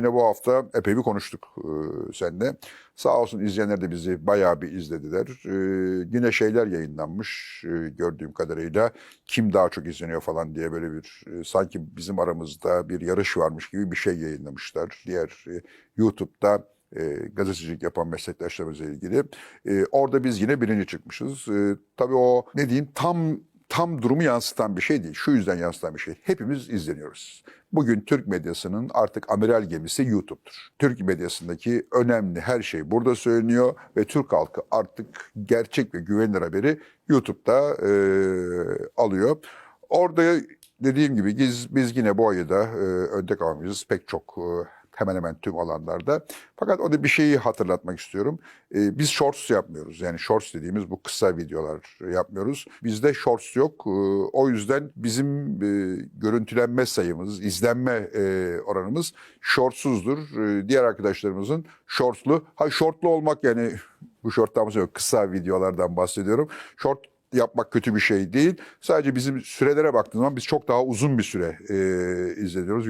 Yine bu hafta epey bir konuştuk e, seninle. Sağ olsun izleyenler de bizi bayağı bir izlediler. E, yine şeyler yayınlanmış e, gördüğüm kadarıyla. Kim daha çok izleniyor falan diye böyle bir e, sanki bizim aramızda bir yarış varmış gibi bir şey yayınlamışlar. Diğer e, YouTube'da e, gazetecilik yapan meslektaşlarımızla ilgili. E, orada biz yine birinci çıkmışız. E, tabii o ne diyeyim tam tam durumu yansıtan bir şey değil. Şu yüzden yansıtan bir şey. Hepimiz izleniyoruz. Bugün Türk medyasının artık amiral gemisi YouTube'dur. Türk medyasındaki önemli her şey burada söyleniyor ve Türk halkı artık gerçek ve güvenilir haberi YouTube'da e, alıyor. Orada dediğim gibi biz, biz yine bu ayı da e, önde kalmışız pek çok e, hemen hemen tüm alanlarda. Fakat o da bir şeyi hatırlatmak istiyorum. E, biz shorts yapmıyoruz. Yani shorts dediğimiz bu kısa videolar yapmıyoruz. Bizde shorts yok. E, o yüzden bizim e, görüntülenme sayımız, izlenme e, oranımız shortsuzdur. E, diğer arkadaşlarımızın shortslu. Ha shortlu olmak yani bu shorttan yok kısa videolardan bahsediyorum. Short yapmak kötü bir şey değil. Sadece bizim sürelere baktığımız zaman biz çok daha uzun bir süre e, izleniyoruz.